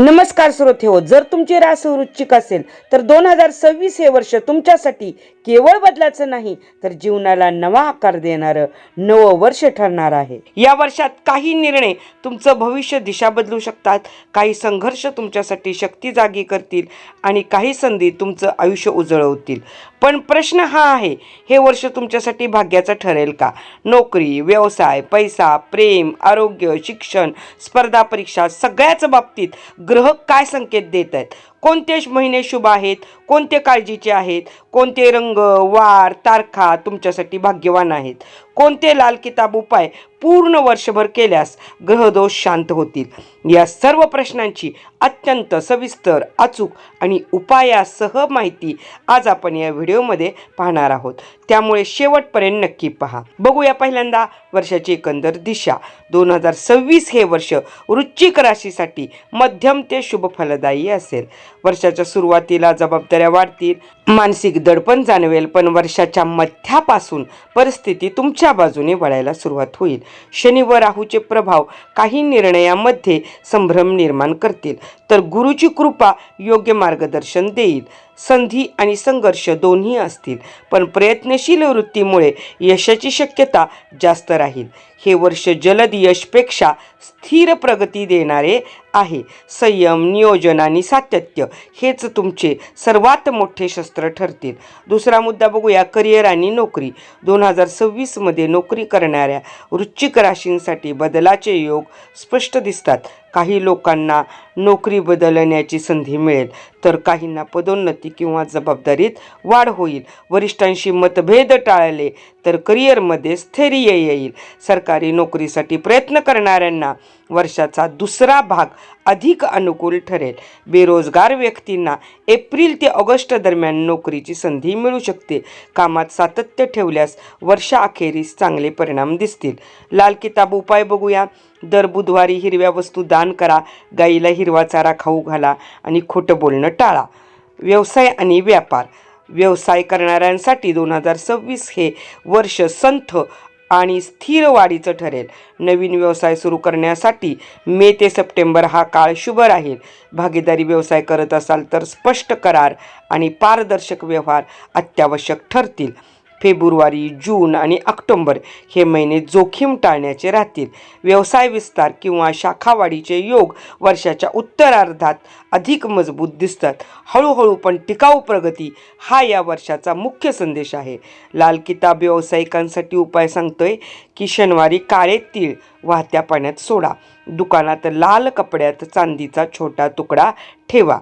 नमस्कार श्रोते हो जर तुमची रास वृश्चिक असेल तर दोन हजार सव्वीस हे वर्ष तुमच्यासाठी केवळ बदलाचं नाही तर जीवनाला नवा आकार देणारं नवं वर्ष ठरणार आहे. या वर्षात काही निर्णय तुमचं भविष्य दिशा बदलू शकतात काही संघर्ष तुमच्यासाठी शक्ती जागी करतील आणि काही संधी तुमचं आयुष्य उजळवतील. पण प्रश्न हा आहे हे वर्ष तुमच्यासाठी भाग्याचं ठरेल का? नोकरी व्यवसाय पैसा प्रेम आरोग्य शिक्षण स्पर्धा परीक्षा सगळ्याच बाबतीत ग्रह काय संकेत देत आहेत? कोणते महिने शुभ आहेत? कोणते काळजीचे आहेत? कोणते रंग वार तारखा तुमच्यासाठी भाग्यवान आहेत? कोणते लाल किताब उपाय पूर्ण वर्षभर केल्यास ग्रहदोष शांत होतील? या सर्व प्रश्नांची अत्यंत सविस्तर अचूक आणि उपायासह माहिती आज आपण या व्हिडिओमध्ये पाहणार आहोत. त्यामुळे शेवटपर्यंत नक्की पहा. बघूया पहिल्यांदा वर्षाची एकंदर दिशा. दोन हजार सव्वीस हे वर्ष वृश्चिक राशीसाठी मध्यम ते शुभ फलदायी असेल. वर्षाच्या सुरुवातीला जबाबदाऱ्या वाढतील. मानसिक दडपण जाणवेल पण वर्षाच्या मध्यापासून परिस्थिती तुमच्या बाजूने वळायला सुरुवात होईल. शनी व राहूचे प्रभाव काही निर्णयामध्ये संभ्रम निर्माण करतील. तर गुरुची कृपा योग्य मार्गदर्शन देईल. संधी आणि संघर्ष दोन्ही असतील पण प्रयत्नशील वृत्तीमुळे यशाची शक्यता जास्त राहील. हे वर्ष जलद यशपेक्षा स्थिर प्रगती देणारे आहे. संयम नियोजन आणि सातत्य हेच तुमचे सर्वात मोठे शस्त्र ठरतील. दुसरा मुद्दा बघूया करिअर आणि नोकरी. दोन हजार सव्वीसमध्ये नोकरी करणाऱ्या वृश्चिक राशींसाठी बदलाचे योग स्पष्ट दिसतात. काही लोकांना नोकरी बदलण्याची संधी मिळेल तर काहींना पदोन्नती किंवा जबाबदारीत वाढ होईल. वरिष्ठांशी मतभेद टाळले तर करिअरमध्ये स्थैर्य येईल. सरकारी नोकरीसाठी प्रयत्न करणाऱ्यांना वर्षाचा दुसरा भाग अधिक अनुकूल ठरेल. बेरोजगार व्यक्तींना एप्रिल ते ऑगस्ट दरम्यान नोकरीची संधी मिळू शकते. कामात सातत्य ठेवल्यास वर्षाअखेरीस चांगले परिणाम दिसतील. लाल किताब उपाय बघूया. दर बुधवारी हिरव्या वस्तू दान करा गाईला हिरवा चारा खाऊ घाला आणि खोटं बोलणं टाळा. व्यवसाय आणि व्यापार. व्यवसाय करणाऱ्यांसाठी दोन हजार सव्वीस हे वर्ष संथ आणि स्थिर वाढीचं ठरेल. नवीन व्यवसाय सुरू करण्यासाठी मे ते सप्टेंबर हा काळ शुभ राहील. भागीदारी व्यवसाय करत असाल तर स्पष्ट करार आणि पारदर्शक व्यवहार अत्यावश्यक ठरतील. फेब्रुवारी जून आणि ऑक्टोंबर हे महिने जोखीम टाळण्याचे राहतील. व्यवसाय विस्तार किंवा शाखावाढीचे योग वर्षाच्या उत्तरार्धात अधिक मजबूत दिसतात. हळूहळू पण टिकाऊ प्रगती हा या वर्षाचा मुख्य संदेश आहे. लाल किताब व्यावसायिकांसाठी उपाय सांगतोय की शनिवारी काळे तीळ वाहत्या पाण्यात सोडा. दुकानात लाल कपड्यात चांदीचा छोटा तुकडा ठेवा.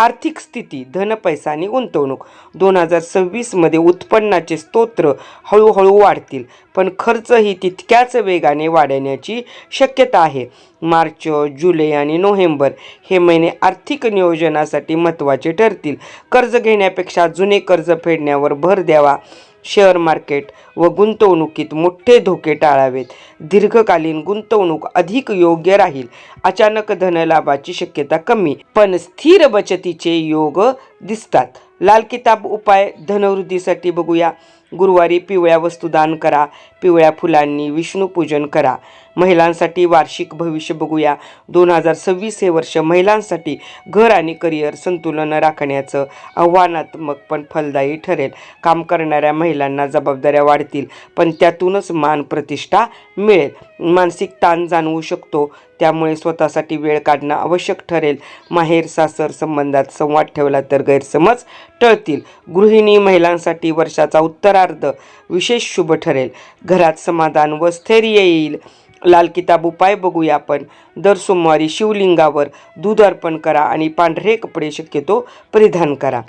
आर्थिक स्थिती धन पैसा आणि गुंतवणूक दोन हजार सव्वीसमध्ये उत्पन्नाचे स्तोत्र हळूहळू वाढतील. पण खर्चही तितक्याच वेगाने वाढण्याची शक्यता आहे. मार्च जुलै आणि नोव्हेंबर हे महिने आर्थिक नियोजनासाठी महत्त्वाचे ठरतील. कर्ज घेण्यापेक्षा जुने कर्ज फेडण्यावर भर द्यावा. शेअर मार्केट व गुंतवणुकीत मोठे धोके टाळावेत. दीर्घकालीन गुंतवणूक अधिक योग्य राहील. अचानक धनलाभाची शक्यता कमी पण स्थिर बचतीचे योग दिसतात. लाल किताब उपाय धनवृद्धीसाठी बघूया. गुरुवारी पिवळ्या वस्तू दान करा. पिवळ्या फुलांनी विष्णूपूजन करा. महिलांसाठी वार्षिक भविष्य बघूया. दोन हजार सव्वीस हे वर्ष महिलांसाठी घर आणि करिअर संतुलन राखण्याचं आव्हानात्मक पण फलदायी ठरेल. काम करणाऱ्या महिलांना जबाबदाऱ्या वाढतील पण त्यातूनच मान प्रतिष्ठा मिळेल. मानसिक ताण जाणवू शकतो त्यामुळे स्वतःसाठी वेळ काढणं आवश्यक ठरेल. माहेर सासर संबंधात संवाद ठेवला तर गैरसमज टळतील. गृहिणी महिलांसाठी वर्षाचा उत्तरार्ध विशेष शुभ ठरेल. घरात समाधान व स्थैर्य येईल. लाल किताब उपाय बघूया आपण. दर सोमवारी शिवलिंगावर दूध अर्पण करा आणि पांढरे कपडे शक्यतो परिधान करा.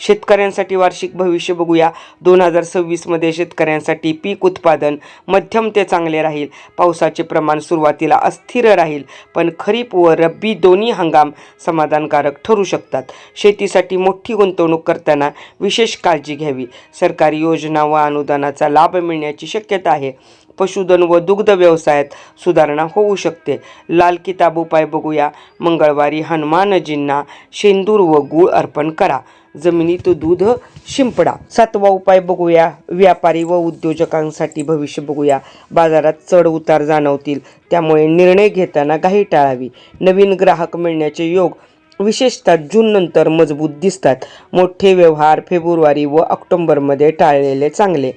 शेतकऱ्यांसाठी वार्षिक भविष्य बघूया. दोन हजार सव्वीसमध्ये शेतकऱ्यांसाठी पीक उत्पादन मध्यम ते चांगले राहील. पावसाचे प्रमाण सुरुवातीला अस्थिर राहील पण खरीप व रब्बी दोन्ही हंगाम समाधानकारक ठरू शकतात. शेतीसाठी मोठी गुंतवणूक करताना विशेष काळजी घ्यावी. सरकारी योजना व अनुदानाचा लाभ मिळण्याची शक्यता आहे. पशुधन व दुग्ध व्यवसायात सुधारणा होऊ शकते. लाल किताब उपाय बघूया. मंगळवारी हनुमानजींना शेंदूर व गूळ अर्पण करा. जमिनीत दूध शिंपडा. सातवा उपाय बघूया. व्यापारी व उद्योजकांसाठी भविष्य बघूया. बाजारात चढ उतार जाणवतील. त्यामुळे निर्णय घेताना घाई टाळावी. नवीन ग्राहक मिळण्याचे योग विशेषतः जूननंतर मजबूत दिसतात. मोठे व्यवहार फेब्रुवारी व ऑक्टोंबरमध्ये टाळलेले चांगले.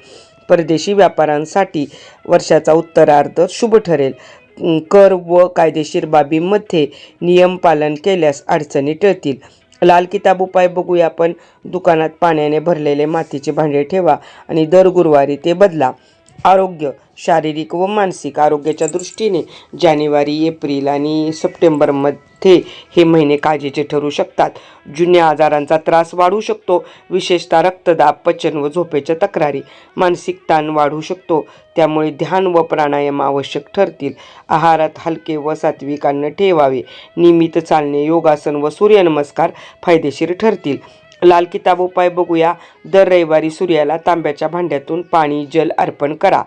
परदेशी व्यापाऱ्यांसाठी वर्षाचा उत्तरार्ध शुभ ठरेल. कर व कायदेशीर बाबींमध्ये नियम पालन केल्यास अडचणी टळतील. लाल किताब उपाय बघूया आपण. दुकानात पाण्याने भरलेले मातीचे भांडे ठेवा आणि दर गुरुवारी ते बदला. आरोग्य शारीरिक व मानसिक आरोग्याच्या दृष्टीने जानेवारी एप्रिल आणि सप्टेंबरमध्ये हे महिने काळजीचे ठरू शकतात. जुन्या आजारांचा त्रास वाढू शकतो. विशेषतः रक्तदाब पचन व झोपेच्या तक्रारी. मानसिक ताण वाढू शकतो. त्यामुळे ध्यान व प्राणायाम आवश्यक ठरतील. आहारात हलके व सात्विक अन्न ठेवावे. नियमित चालणे योगासन व सूर्यनमस्कार फायदेशीर ठरतील. लाल किताब उपाय बघूया. दर रविवारी सूर्याला तांब्याच्या भांड्यातून पाणी जल अर्पण करा.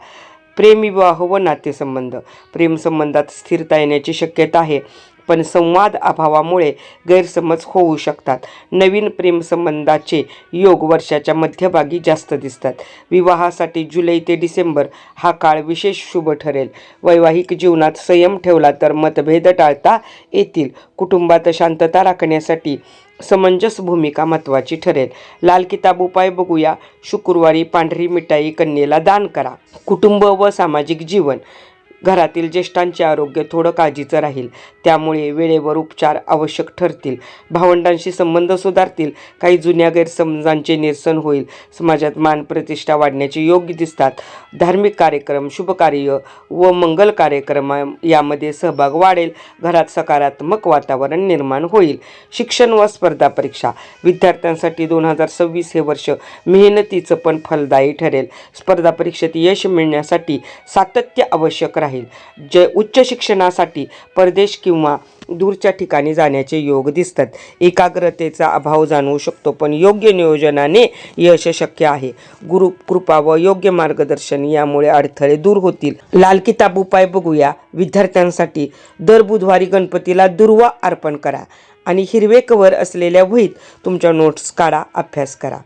प्रेमविवाह व नातेसंबंध. प्रेमसंबंधात स्थिरता येण्याची शक्यता आहे. पण संवाद अभावामुळे गैरसमज होऊ शकतात. नवीन प्रेमसंबंधाचे योग वर्षाच्या मध्यभागी जास्त दिसतात. विवाहासाठी जुलै ते डिसेंबर हा काळ विशेष शुभ ठरेल. वैवाहिक जीवनात संयम ठेवला तर मतभेद टाळता येतील. कुटुंबात शांतता राखण्यासाठी समंजस भूमिका महत्त्वाची ठरेल. लाल किताब उपाय बघूया. शुक्रवारी पांढरी मिठाई कन्येला दान करा. कुटुंब व सामाजिक जीवन. घरातील ज्येष्ठांचे आरोग्य थोडं काळजीचं राहील. त्यामुळे वेळेवर उपचार आवश्यक ठरतील. भावंडांशी संबंध सुधारतील. काही जुन्या गैरसमजांचे निरसन होईल. समाजात मान प्रतिष्ठा वाढण्याचे योग्य दिसतात. धार्मिक कार्यक्रम शुभकार्य व मंगल कार्यक्रम यामध्ये सहभाग वाढेल. घरात सकारात्मक वातावरण निर्माण होईल. शिक्षण व स्पर्धा परीक्षा. विद्यार्थ्यांसाठी दोन हजार सव्वीस हे वर्ष मेहनतीचं पण फलदायी ठरेल. स्पर्धा परीक्षेत यश मिळण्यासाठी सातत्य आवश्यक राहील. जे उच्च शिक्षणासाठी परदेश किंवा दूरच्या ठिकाणी जाण्याचे योग दिसतात. एकाग्रतेचा अभाव जाणवू शकतो पण योग्य नियोजनाने यश शक्य आहे. गुरु कृपा व योग्य मार्गदर्शन यामुळे अडथळे दूर होतील. लाल किताब उपाय बघूया. विद्यार्थ्यांसाठी दर बुधवारी गणपतीला दुर्वा अर्पण करा आणि हिरवे कवर असलेल्या वहीत तुमच्या नोट्स काढा अभ्यास करा.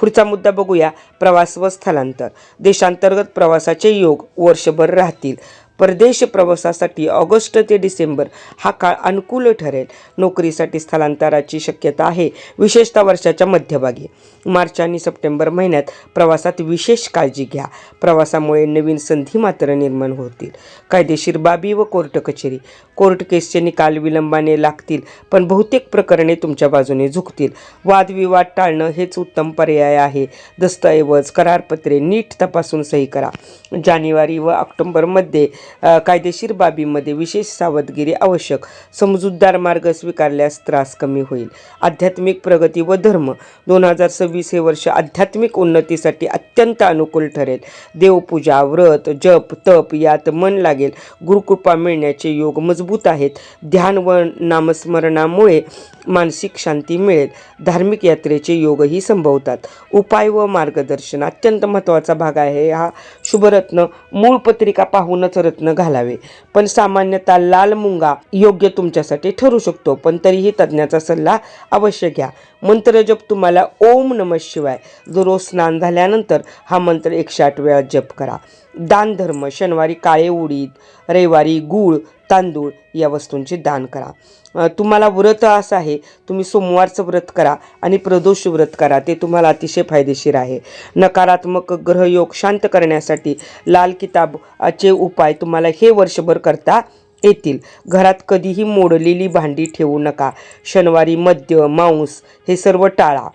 पुढचा मुद्दा बघूया प्रवास व स्थलांतर. देशांतर्गत प्रवासाचे योग वर्षभर राहतील. परदेश प्रवासासाठी ऑगस्ट ते डिसेंबर हा काळ अनुकूल ठरेल. नोकरीसाठी स्थलांतराची शक्यता आहे विशेषतः वर्षाच्या मध्यभागी. मार्च आणि सप्टेंबर महिन्यात प्रवासात विशेष काळजी घ्या. प्रवासामुळे नवीन संधी मात्र निर्माण होतील. कायदेशीर बाबी व कोर्ट कचेरी. कोर्ट केसचे निकाल विलंबाने लागतील पण बहुतेक प्रकरणे तुमच्या बाजूने झुकतील. वादविवाद टाळणं हेच उत्तम पर्याय आहे. दस्तऐवज करारपत्रे नीट तपासून सही करा. जानेवारी व ऑक्टोंबरमध्ये कायदेशीर बाबीमध्ये विशेष सावधगिरी आवश्यक. समजूतदार मार्ग स्वीकारल्यास त्रास कमी होईल. आध्यात्मिक प्रगती व धर्म दोन हजार सव्वीस हे वर्ष आध्यात्मिक उन्नतीसाठी अत्यंत अनुकूल ठरेल. देवपूजा व्रत जप तप यात मन लागेल. गुरुकृपा मिळण्याचे योग मजबूत आहेत. ध्यान व नामस्मरणामुळे मानसिक शांती मिळेल. धार्मिक यात्रेचे योगही संभवतात. उपाय व मार्गदर्शन अत्यंत महत्त्वाचा भाग आहे. हा शुभरत्न मूळ पत्रिका पाहूनच रत्न घालावे. पण सामान्यतः लाल मुंगा योग्य तुमच्यासाठी ठरू शकतो. पण तरीही तज्ज्ञाचा सल्ला अवश्य घ्या. मंत्र जप तुम्हाला ओम नम शिवाय. दररोज स्नान झाल्यानंतर हा मंत्र एकशे आठ वेळा जप करा. दान धर्म शनिवारी काळे उडीद रविवारी गूळ तांदूळ या वस्तूंचे दान करा. तुम्हाला व्रत असं आहे तुम्ही सोमवारचं व्रत करा आणि प्रदोष व्रत करा ते तुम्हाला अतिशय फायदेशीर आहे. नकारात्मक ग्रहयोग शांत करण्यासाठी लाल किताबचे उपाय तुम्हाला हे वर्षभर करता येतील. घरात कधीही मोडलेली भांडी ठेवू नका. शनिवारी मद्य मांस हे सर्व टाळा.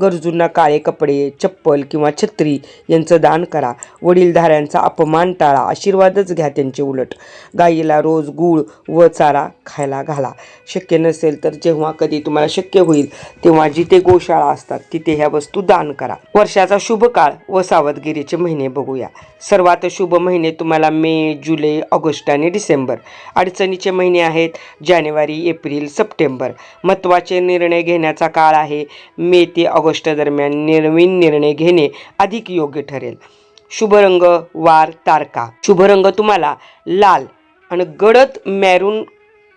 गरजूंना काळे कपडे चप्पल किंवा छत्री यांचं दान करा. वडीलधाऱ्यांचा अपमान टाळा आशीर्वादच घ्या त्यांचे उलट. गाईला रोज गूळ व चारा खायला घाला. शक्य नसेल तर जेव्हा कधी तुम्हाला शक्य होईल तेव्हा जिथे गोशाळा असतात तिथे ह्या वस्तू दान करा. वर्षाचा शुभ काळ व सावधगिरीचे महिने बघूया. सर्वात शुभ महिने तुम्हाला मे जुलै ऑगस्ट आणि डिसेंबर. अडचणीचे महिने आहेत जानेवारी एप्रिल सप्टेंबर. महत्त्वाचे निर्णय घेण्याचा काळ आहे. मे ते ऑगस्ट दरम्यान नवीन निर्णय घेणे अधिक योग्य ठरेल. शुभ रंग वार तारका शुभ रंग तुम्हाला लाल आणि गडद मॅरून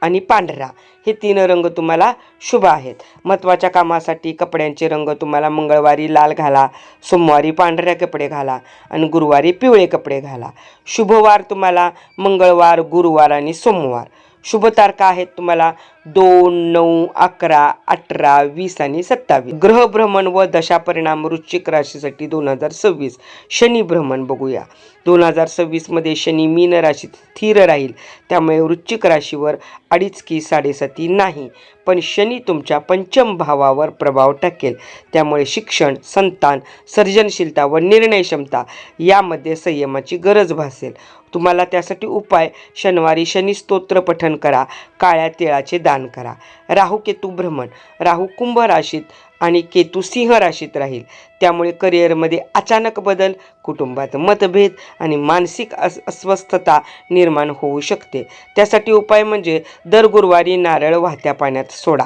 आणि पांढरा. हे तीन रंग तुम्हाला शुभ आहेत. महत्त्वाच्या कामासाठी कपड्यांचे रंग तुम्हाला मंगळवारी लाल घाला सोमवारी पांढऱ्या कपडे घाला आणि गुरुवारी पिवळे कपडे घाला. शुभवार तुम्हाला मंगळवार गुरुवार आणि सोमवार. शुभ तारखा आहेत तुम्हाला. दोन नऊ अकरा अठरा वीस आणि सत्तावीस. ग्रह भ्रमण व दशा परिणाम वृश्चिक राशीसाठी दोन हजार सव्वीस. शनी भ्रमण बघूया. दोन हजार सव्वीसमध्ये शनी मीन राशीत स्थिर राहील. त्यामुळे वृश्चिक राशीवर अडीच की साडेसाती नाही. पण शनी तुमच्या पंचम भावावर प्रभाव टाकेल. त्यामुळे शिक्षण संतान सर्जनशीलता व निर्णय क्षमता यामध्ये संयमाची गरज भासेल. तुम्हाला त्यासाठी उपाय. शनिवारी शनी स्तोत्र पठन करा. काळ्या तिळाचे दान करा. राहू केतू भ्रमण. राहू कुंभ राशीत आणि केतू सिंह राशीत राहील. त्यामुळे करिअरमध्ये अचानक बदल कुटुंबात मतभेद आणि मानसिक अस अस्वस्थता निर्माण होऊ शकते. त्यासाठी उपाय म्हणजे दर गुरुवारी नारळ वाहत्या पाण्यात सोडा.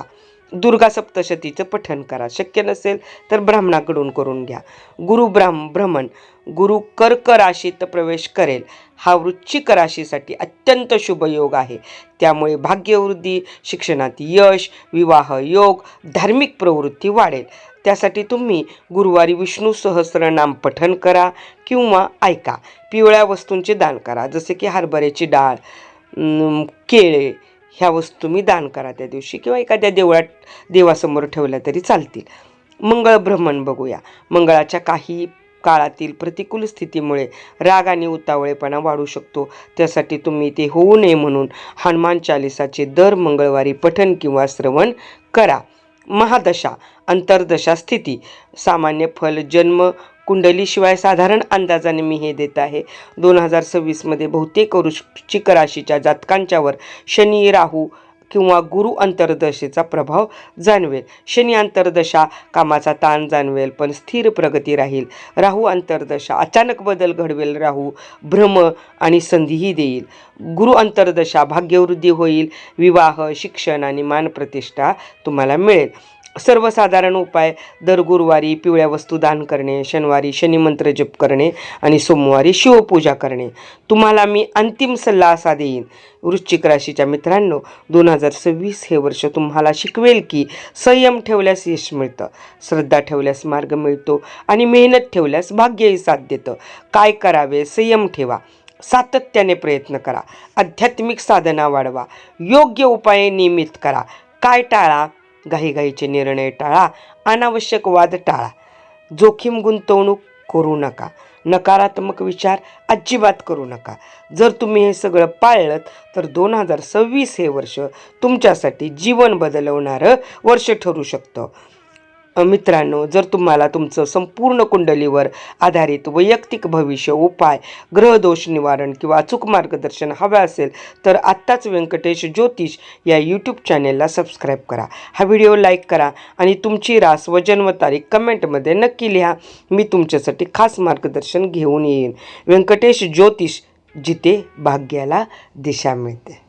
दुर्गा सप्तशतीचं पठण करा. शक्य नसेल तर ब्राह्मणाकडून करून घ्या. गुरु ब्राह्म भ्रमण गुरु कर्क राशीत प्रवेश करेल. हा वृश्चिक राशीसाठी अत्यंत शुभ योग आहे. त्यामुळे भाग्यवृद्धी शिक्षणात यश विवाह योग धार्मिक प्रवृत्ती वाढेल. त्यासाठी तुम्ही गुरुवारी विष्णू सहस्रनाम पठन करा किंवा ऐका. पिवळ्या वस्तूंचे दान करा जसे की हरभऱ्याची डाळ केळे ह्या वस्तू तुम्ही दान करा त्या दिवशी किंवा एखाद्या देवळात देवासमोर ठेवल्या तरी चालतील. मंगळ भ्रमण बघूया. मंगळाच्या काही काळातील प्रतिकूल स्थितीमुळे राग आणि उतावळेपणा वाढू शकतो. त्यासाठी तुम्ही ते होऊ नये म्हणून हनुमान चालिसाचे दर मंगळवारी पठन किंवा श्रवण करा. महादशा अंतर्दशा स्थिती सामान्य फल जन्म कुंडलीशिवाय साधारण अंदाजाने मी हे देत आहे. दोन हजार सव्वीसमध्ये बहुतेक वृश्चिक राशीच्या जातकांच्यावर शनी राहू किंवा गुरु अंतर्दशेचा प्रभाव जाणवेल. शनी अंतर्दशा कामाचा ताण जाणवेल पण स्थिर प्रगती राहील. राहू अंतर्दशा अचानक बदल घडवेल राहू भ्रम आणि संधीही देईल. गुरु अंतर्दशा भाग्यवृद्धी होईल विवाह शिक्षण आणि मानप्रतिष्ठा तुम्हाला मिळेल. सर्वसाधारण उपाय दर गुरुवारी पिवळ्या वस्तू दान करणे शनिवारी शनिमंत्र जप करणे आणि सोमवारी शिवपूजा करणे. तुम्हाला मी अंतिम सल्ला असा देईन. वृश्चिक राशीच्या मित्रांनो दोन हजार सव्वीस हे वर्ष तुम्हाला शिकवेल की संयम ठेवल्यास यश मिळतं श्रद्धा ठेवल्यास मार्ग मिळतो आणि मेहनत ठेवल्यास भाग्यही साथ देतं. काय करावे संयम ठेवा. सातत्याने प्रयत्न करा. आध्यात्मिक साधना वाढवा. योग्य उपाय नियमित करा. काय टाळा? घाईघाईचे निर्णय टाळा अनावश्यक वाद टाळा. जोखीम गुंतवणूक करू नका. नकारात्मक विचार अजिबात करू नका. जर तुम्ही हे सगळं पाळलं तर दोन हजार सव्वीस हे वर्ष तुमच्यासाठी जीवन बदलवणारं वर्ष ठरू शकतं. मित्रांनो जर तुम्हाला तुमचं संपूर्ण कुंडलीवर आधारित वैयक्तिक भविष्य उपाय ग्रहदोष निवारण किंवा अचूक मार्गदर्शन हवं असेल तर आत्ताच व्यंकटेश ज्योतिष या यूट्यूब चॅनेलला सबस्क्राईब करा. हा व्हिडिओ लाईक करा आणि तुमची रास व जन्मतारीख कमेंटमध्ये नक्की लिहा. मी तुमच्यासाठी खास मार्गदर्शन घेऊन येईन. व्यंकटेश ज्योतिष जिथे भाग्याला दिशा मिळते.